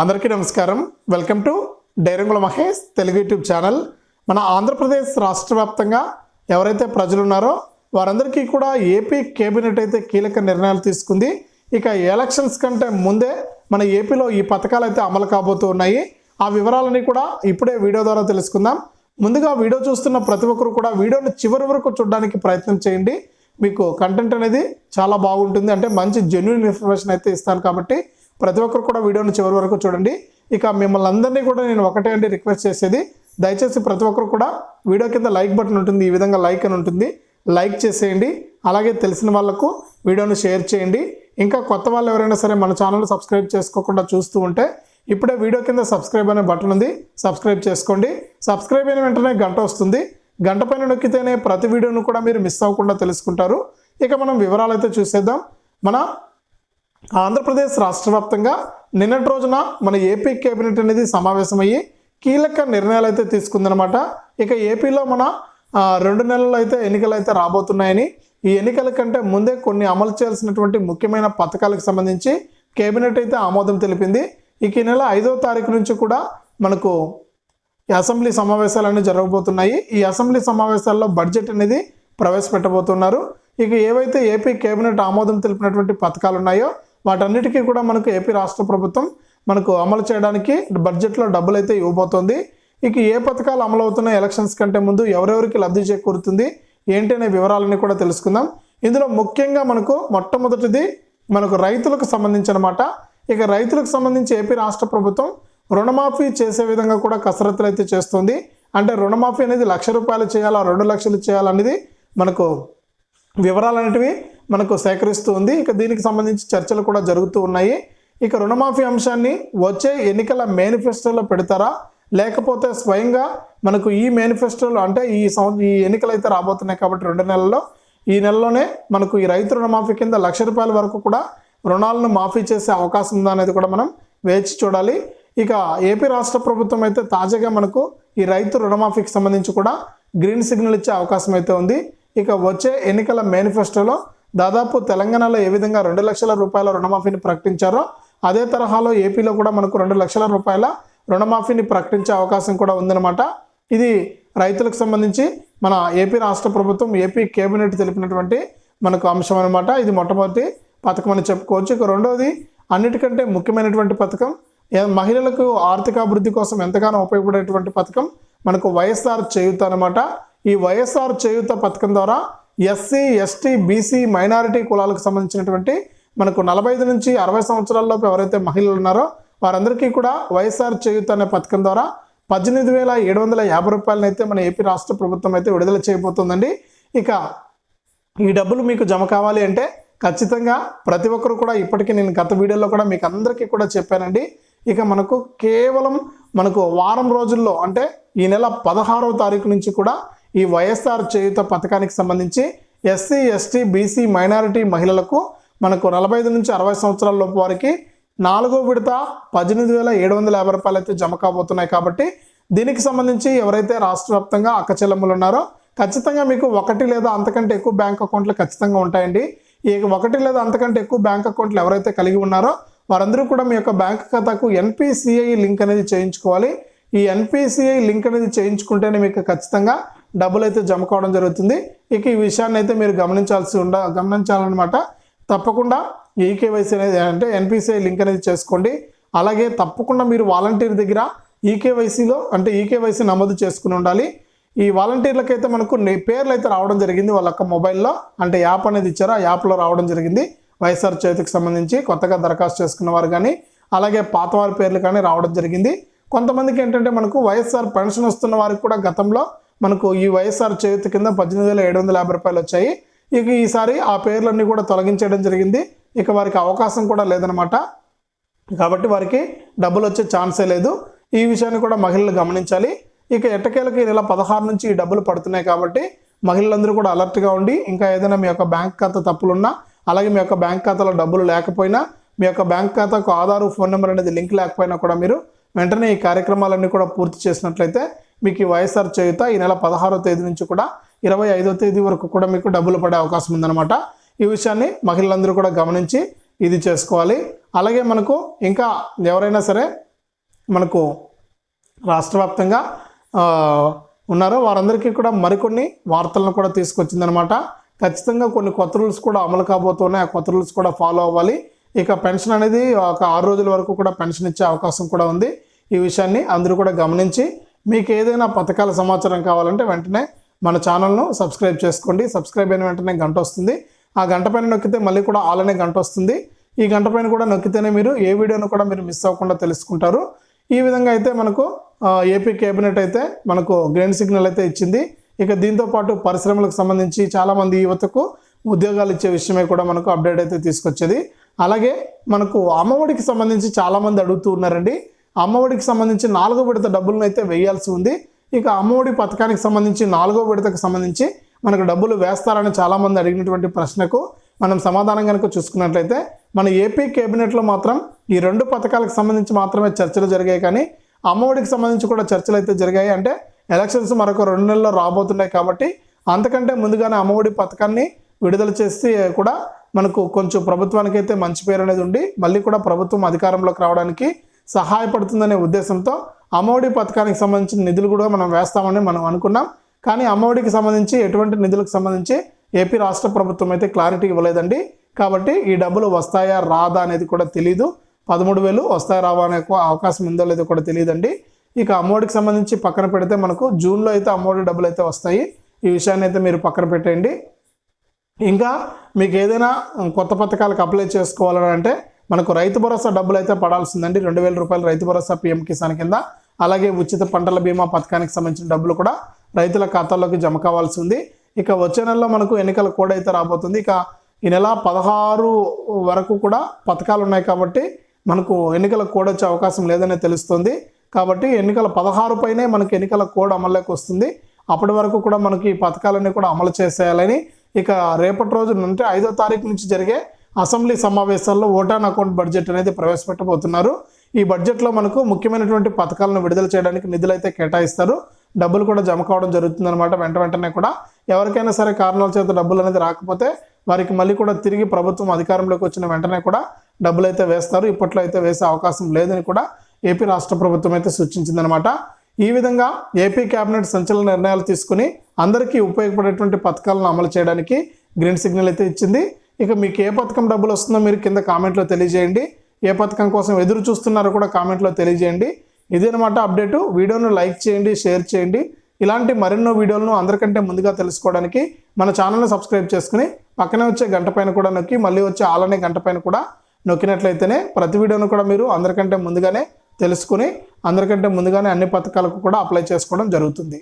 అందరికీ నమస్కారం. Welcome to డైరంగుల మహేష్ తెలుగు యూట్యూబ్ ఛానల్. మన ఆంధ్రప్రదేశ్ రాష్ట్ర వ్యాప్తంగా ఎవరైతే ప్రజలు ఉన్నారో వారందరికీ కూడా ఏపీ కేబినెట్ అయితే కీలక నిర్ణయాలు తీసుకుంది. ఇక ఎలక్షన్స్ కంటే ముందే మన ఏపీలో ఈ పథకాలు అయితే అమలు కాబోతూ ఉన్నాయి. ఆ వివరాలని కూడా ఇప్పుడే వీడియో ద్వారా తెలుసుకుందాం. ముందుగా వీడియో చూస్తున్న ప్రతి ఒక్కరు కూడా వీడియోని చివరి వరకు చూడడానికి ప్రయత్నం చేయండి. మీకు కంటెంట్ అనేది చాలా బాగుంటుంది. అంటే మంచి జెన్యున్ ఇన్ఫర్మేషన్ అయితే ఇస్తాను కాబట్టి ప్రతి ఒక్కరు కూడా వీడియోని చివరి వరకు చూడండి. ఇక మిమ్మల్ని అందరినీ కూడా నేను ఒకటే అండి రిక్వెస్ట్ చేసేది. దయచేసి ప్రతి ఒక్కరు కూడా వీడియో కింద లైక్ బటన్ ఉంటుంది ఈ విధంగా లైక్ అని ఉంటుంది. లైక్ చేసేయండి. అలాగే తెలిసిన వాళ్ళకు వీడియోను షేర్ చేయండి. ఇంకా కొత్త వాళ్ళు ఎవరైనా సరే మన ఛానల్ సబ్స్క్రైబ్ చేసుకోకుండా చూస్తూ ఉంటే ఇప్పుడే వీడియో కింద సబ్స్క్రైబ్ అనే బటన్ ఉంది. సబ్స్క్రైబ్ చేసుకోండి. సబ్స్క్రైబ్ అయిన వెంటనే గంట వస్తుంది. గంట పైన నొక్కితేనే ప్రతి వీడియోను కూడా మీరు మిస్ అవ్వకుండా తెలుసుకుంటారు. ఇక మనం వివరాలు అయితే చూసేద్దాం. మన ఆంధ్రప్రదేశ్ రాష్ట్ర వ్యాప్తంగా నిన్నటి రోజున మన ఏపీ కేబినెట్ అనేది సమావేశమయ్యి కీలక నిర్ణయాలు అయితే తీసుకుందనమాట ఇక ఏపీలో మన రెండు నెలలు అయితే ఎన్నికలు అయితే రాబోతున్నాయని ఈ ఎన్నికల కంటే ముందే కొన్ని అమలు చేయాల్సినటువంటి ముఖ్యమైన పథకాలకు సంబంధించి కేబినెట్ అయితే ఆమోదం తెలిపింది. ఇక ఈ నెల ఐదో తారీఖు నుంచి కూడా మనకు అసెంబ్లీ సమావేశాలు అనేవి జరగబోతున్నాయి. ఈ అసెంబ్లీ సమావేశాల్లో బడ్జెట్ అనేది ప్రవేశపెట్టబోతున్నారు. ఇక ఏవైతే ఏపీ కేబినెట్ ఆమోదం తెలిపినటువంటి పథకాలు ఉన్నాయో వాటన్నిటికీ కూడా మనకు ఏపీ రాష్ట్ర ప్రభుత్వం మనకు అమలు చేయడానికి బడ్జెట్లో డబ్బులు అయితే ఇవ్వబోతోంది. ఇక ఏ పథకాలు అమలు అవుతున్నాయి ఎలక్షన్స్ కంటే ముందు ఎవరెవరికి లబ్ధి చేకూరుతుంది ఏంటి అనే వివరాలని కూడా తెలుసుకుందాం. ఇందులో ముఖ్యంగా మనకు మొట్టమొదటిది మనకు రైతులకు సంబంధించి ఇక రైతులకు సంబంధించి ఏపీ రాష్ట్ర ప్రభుత్వం రుణమాఫీ చేసే విధంగా కూడా కసరత్తులు అయితే చేస్తుంది. అంటే రుణమాఫీ అనేది లక్ష రూపాయలు చేయాలా రెండు లక్షలు చేయాలనేది మనకు వివరాలు అనేటివి మనకు సేకరిస్తూ ఉంది ఇక దీనికి సంబంధించి చర్చలు కూడా జరుగుతూ ఉన్నాయి. ఇక రుణమాఫీ అంశాన్ని వచ్చే ఎన్నికల మేనిఫెస్టోలో పెడతారా? లేకపోతే స్వయంగా మనకు ఈ మేనిఫెస్టోలో అంటే ఈ సంవ ఈ ఎన్నికలు అయితే రాబోతున్నాయి కాబట్టి రెండు నెలల్లో ఈ నెలలోనే మనకు ఈ రైతు రుణమాఫీ కింద లక్ష రూపాయల వరకు కూడా రుణాలను మాఫీ చేసే అవకాశం ఉందా అనేది కూడా మనం వేచి చూడాలి. ఇక ఏపీ రాష్ట్ర ప్రభుత్వం అయితే తాజాగా మనకు ఈ రైతు రుణమాఫీకి సంబంధించి కూడా గ్రీన్ సిగ్నల్ ఇచ్చే అవకాశం అయితే ఉంది. ఇక వచ్చే ఎన్నికల మేనిఫెస్టోలో దాదాపు తెలంగాణలో ఏ విధంగా రెండు లక్షల రూపాయల రుణమాఫీని ప్రకటించారో అదే తరహాలో ఏపీలో కూడా మనకు రెండు లక్షల రూపాయల రుణమాఫీని ప్రకటించే అవకాశం కూడా ఉందన్నమాట. ఇది రైతులకు సంబంధించి మన ఏపీ రాష్ట్ర ప్రభుత్వం ఏపీ కేబినెట్ తెలిపినటువంటి మనకు అంశం అనమాట ఇది మొట్టమొదటి పథకం అని చెప్పుకోవచ్చు. ఇక రెండవది అన్నిటికంటే ముఖ్యమైనటువంటి పథకం మహిళలకు ఆర్థికాభివృద్ధి కోసం ఎంతగానో ఉపయోగపడేటువంటి పథకం మనకు వైఎస్ఆర్ చేయూత అనమాట ఈ వైఎస్ఆర్ చేయూత పథకం ద్వారా ఎస్సీ ఎస్టీ బీసీ మైనారిటీ కులాలకు సంబంధించినటువంటి మనకు నలభై ఐదు నుంచి అరవై సంవత్సరాల్లోపు ఎవరైతే మహిళలు ఉన్నారో వారందరికీ కూడా వైఎస్ఆర్ చేయూత అనే పథకం ద్వారా పద్దెనిమిది వేల ఏడు వందల యాభై రూపాయలను అయితే మన ఏపీ రాష్ట్ర ప్రభుత్వం అయితే విడుదల చేయబోతుందండి. ఇక ఈ డబ్బులు మీకు జమ కావాలి అంటే ఖచ్చితంగా ప్రతి ఒక్కరు కూడా ఇప్పటికీ నేను గత వీడియోలో కూడా మీకు అందరికీ కూడా చెప్పానండి. ఇక మనకు కేవలం మనకు వారం రోజుల్లో అంటే ఈ నెల పదహారవ తారీఖు నుంచి కూడా ఈ వైఎస్ఆర్ చేయుత పథకానికి సంబంధించి ఎస్సీ ఎస్టీ బీసీ మైనారిటీ మహిళలకు మనకు నలభై ఐదు నుంచి అరవై సంవత్సరాల లోపు వారికి నాలుగో విడత పద్దెనిమిది వేల ఏడు వందల యాభై రూపాయలు అయితే జమ కాబోతున్నాయి కాబట్టి దీనికి సంబంధించి ఎవరైతే రాష్ట్ర వ్యాప్తంగా అక్క చెల్లెమ్మలు ఉన్నారో ఖచ్చితంగా మీకు ఒకటి లేదా అంతకంటే ఎక్కువ బ్యాంక్ అకౌంట్లు ఖచ్చితంగా ఉంటాయండి. ఈ ఒకటి లేదా అంతకంటే ఎక్కువ బ్యాంక్ అకౌంట్లు ఎవరైతే కలిగి ఉన్నారో వారందరూ కూడా మీ యొక్క బ్యాంక్ ఖాతాకు ఎన్పిసిఐ లింక్ అనేది చేయించుకోవాలి. ఈ ఎన్పిసిఐ లింక్ అనేది చేయించుకుంటేనే మీకు ఖచ్చితంగా డబ్బులు అయితే జమ కావడం జరుగుతుంది. ఇక ఈ విషయాన్ని అయితే మీరు గమనించాల్సి ఉండ గమనించాలన్నమాట. తప్పకుండా ఈకేవైసీ అనేది అంటే ఎన్పిసిఐ లింక్ అనేది చేసుకోండి. అలాగే తప్పకుండా మీరు వాలంటీర్ దగ్గర ఈకేవైసీలో అంటే ఈకేవైసీ నమోదు చేసుకుని ఉండాలి. ఈ వాలంటీర్లకైతే మనకు నే- పేర్లు అయితే రావడం జరిగింది వాళ్ళ యొక్క మొబైల్లో. అంటే యాప్ అనేది ఇచ్చారు. ఆ యాప్లో రావడం జరిగింది. వైఎస్ఆర్ చేతికి సంబంధించి కొత్తగా దరఖాస్తు చేసుకున్న వారు కానీ అలాగే పాత వారి పేర్లు కానీ రావడం జరిగింది. కొంతమందికి ఏంటంటే మనకు వైఎస్ఆర్ పెన్షన్ వస్తున్న వారికి కూడా గతంలో మనకు ఈ వైఎస్ఆర్ చేతి కింద పద్దెనిమిది వేల ఏడు వందల యాభై రూపాయలు వచ్చాయి. ఇక ఈసారి ఆ పేర్లన్నీ కూడా తొలగించేయడం జరిగింది. ఇక వారికి అవకాశం కూడా లేదనమాట కాబట్టి వారికి డబ్బులు వచ్చే ఛాన్సే లేదు. ఈ విషయాన్ని కూడా మహిళలు గమనించాలి. ఇక ఎట్టకేలకి నెల పదహారు నుంచి ఈ డబ్బులు పడుతున్నాయి కాబట్టి మహిళలందరూ కూడా అలర్ట్గా ఉండి ఇంకా ఏదైనా మీ యొక్క బ్యాంక్ ఖాతా తప్పులున్నా అలాగే మీ యొక్క బ్యాంక్ ఖాతాలో డబ్బులు లేకపోయినా మీ యొక్క బ్యాంక్ ఖాతాకు ఆధారు ఫోన్ నెంబర్ అనేది లింక్ లేకపోయినా కూడా మీరు వెంటనే ఈ కార్యక్రమాలన్నీ కూడా పూర్తి చేసినట్లయితే మీకు ఈ వైఎస్ఆర్ చేయుత ఈ నెల పదహారో తేదీ నుంచి కూడా ఇరవై ఐదో తేదీ వరకు కూడా మీకు డబ్బులు పడే అవకాశం ఉందన్నమాట. ఈ విషయాన్ని మహిళలందరూ కూడా గమనించి ఇది చేసుకోవాలి. అలాగే మనకు ఇంకా ఎవరైనా సరే మనకు రాష్ట్ర వ్యాప్తంగా ఉన్నారో వారందరికీ కూడా మరికొన్ని వార్తలను కూడా తీసుకొచ్చిందనమాట ఖచ్చితంగా కొన్ని కొత్త రూల్స్ కూడా అమలు కాబోతున్నాయి. ఆ కొత్త రూల్స్ కూడా ఫాలో అవ్వాలి. ఇక పెన్షన్ అనేది ఒక ఆరు రోజుల వరకు కూడా పెన్షన్ ఇచ్చే అవకాశం కూడా ఉంది. ఈ విషయాన్ని అందరూ కూడా గమనించి మీకు ఏదైనా పథకాల సమాచారం కావాలంటే వెంటనే మన ఛానల్ను సబ్స్క్రైబ్ చేసుకోండి. సబ్స్క్రైబ్ అయిన వెంటనే గంట వస్తుంది. ఆ గంట పైన నొక్కితే మళ్ళీ కూడా ఆల్ అనే గంట వస్తుంది. ఈ గంట పైన కూడా నొక్కితేనే మీరు ఏ వీడియోను కూడా మీరు మిస్ అవ్వకుండా తెలుసుకుంటారు. ఈ విధంగా అయితే మనకు ఏపీ కేబినెట్ అయితే మనకు గ్రీన్ సిగ్నల్ అయితే ఇచ్చింది. ఇక దీంతో పాటు పరిశ్రమలకు సంబంధించి చాలామంది యువతకు ఉద్యోగాలు ఇచ్చే విషయమే కూడా మనకు అప్డేట్ అయితే తీసుకొచ్చేది. అలాగే మనకు అమ్మఒడికి సంబంధించి చాలామంది అడుగుతూ ఉన్నారండి. అమ్మఒడికి సంబంధించి నాలుగో విడత డబ్బులను అయితే వేయాల్సి ఉంది. ఇక అమ్మఒడి పథకానికి సంబంధించి నాలుగో విడతకు సంబంధించి మనకు డబ్బులు వేస్తారని చాలామంది అడిగినటువంటి ప్రశ్నకు మనం సమాధానం కనుక చూసుకున్నట్లయితే మన ఏపీ కేబినెట్లో మాత్రం ఈ రెండు పథకాలకు సంబంధించి మాత్రమే చర్చలు జరిగాయి కానీ అమ్మఒడికి సంబంధించి కూడా చర్చలు అయితే జరిగాయి. అంటే ఎలక్షన్స్ మరొక రెండు నెలల్లో రాబోతున్నాయి కాబట్టి అంతకంటే ముందుగానే అమ్మఒడి పథకాన్ని విడుదల చేసి కూడా మనకు కొంచెం ప్రభుత్వానికైతే మంచి పేరు అనేది ఉండి మళ్ళీ కూడా ప్రభుత్వం అధికారంలోకి రావడానికి సహాయపడుతుందనే ఉద్దేశంతో అమ్మఒడి పథకానికి సంబంధించిన నిధులు కూడా మనం వేస్తామని మనం అనుకున్నాం. కానీ అమ్మఒడికి సంబంధించి ఎటువంటి నిధులకు సంబంధించి ఏపీ రాష్ట్ర ప్రభుత్వం అయితే క్లారిటీ ఇవ్వలేదండి. కాబట్టి ఈ డబ్బులు వస్తాయా రాదా అనేది కూడా తెలియదు పదమూడు వేలు వస్తాయా రావా అనే ఎక్కువ అవకాశం ఉందో లేదో కూడా తెలియదండి ఇక అమ్మఒడికి సంబంధించి పక్కన పెడితే మనకు జూన్లో అయితే అమ్మఒడి డబ్బులు అయితే వస్తాయి. ఈ విషయాన్ని అయితే మీరు పక్కన పెట్టేయండి. ఇంకా మీకు ఏదైనా కొత్త పథకాలకు అప్లై చేసుకోవాలని అంటే మనకు రైతు భరోసా డబ్బులు అయితే పడాల్సిందండి. రెండు వేల రూపాయలు రైతు భరోసా పిఎం కిసాన్ కింద. అలాగే ఉచిత పంటల బీమా పథకానికి సంబంధించిన డబ్బులు కూడా రైతుల ఖాతాల్లోకి జమ కావాల్సి ఉంది ఇక వచ్చే నెలలో మనకు ఎన్నికల కోడ్ అయితే రాబోతుంది. ఇక ఈ నెల పదహారు వరకు కూడా పథకాలు ఉన్నాయి కాబట్టి మనకు ఎన్నికల కోడ్ వచ్చే అవకాశం లేదని తెలుస్తుంది. కాబట్టి ఎన్నికల పదహారు పైనే మనకి ఎన్నికల కోడ్ అమల్లోకి వస్తుంది. అప్పటి వరకు కూడా మనకి ఈ పథకాలన్నీ కూడా అమలు చేసేయాలని ఇక రేపటి రోజు అంటే ఐదో తారీఖు నుంచి జరిగే అసెంబ్లీ సమావేశాల్లో ఓటాన్ అకౌంట్ బడ్జెట్ అనేది ప్రవేశపెట్టబోతున్నారు. ఈ బడ్జెట్లో మనకు ముఖ్యమైనటువంటి పథకాలను విడుదల చేయడానికి నిధులు అయితే కేటాయిస్తారు. డబ్బులు కూడా జమ కావడం జరుగుతుందన్నమాట. వెంట వెంటనే కూడా ఎవరికైనా సరే కారణాల చేత డబ్బులు అనేది రాకపోతే వారికి మళ్ళీ కూడా తిరిగి ప్రభుత్వం అధికారంలోకి వచ్చిన వెంటనే కూడా డబ్బులు అయితే వేస్తారు. ఇప్పట్లో అయితే వేసే అవకాశం లేదని కూడా ఏపీ రాష్ట్ర ప్రభుత్వం అయితే సూచించిందనమాట ఈ విధంగా ఏపీ కేబినెట్ సంచలన నిర్ణయాలు తీసుకుని అందరికీ ఉపయోగపడేటువంటి పథకాలను అమలు చేయడానికి గ్రీన్ సిగ్నల్ అయితే ఇచ్చింది. ఇక మీకు ఏ పథకం డబ్బులు వస్తుందో మీరు కింద కామెంట్లో తెలియజేయండి. ఏ పథకం కోసం ఎదురు చూస్తున్నారో కూడా కామెంట్లో తెలియజేయండి. ఇదేనమాట అప్డేటు. వీడియోను లైక్ చేయండి షేర్ చేయండి. ఇలాంటి మరెన్నో వీడియోలను అందరికంటే ముందుగా తెలుసుకోవడానికి మన ఛానల్ని సబ్స్క్రైబ్ చేసుకుని పక్కనే వచ్చే గంట పైన కూడా నొక్కి మళ్ళీ వచ్చే ఆలనే గంట పైన కూడా నొక్కినట్లయితేనే ప్రతి వీడియోను కూడా మీరు అందరికంటే ముందుగానే తెలుసుకుని అందరికంటే ముందుగానే అన్ని పథకాలకు కూడా అప్లై చేసుకోవడం జరుగుతుంది.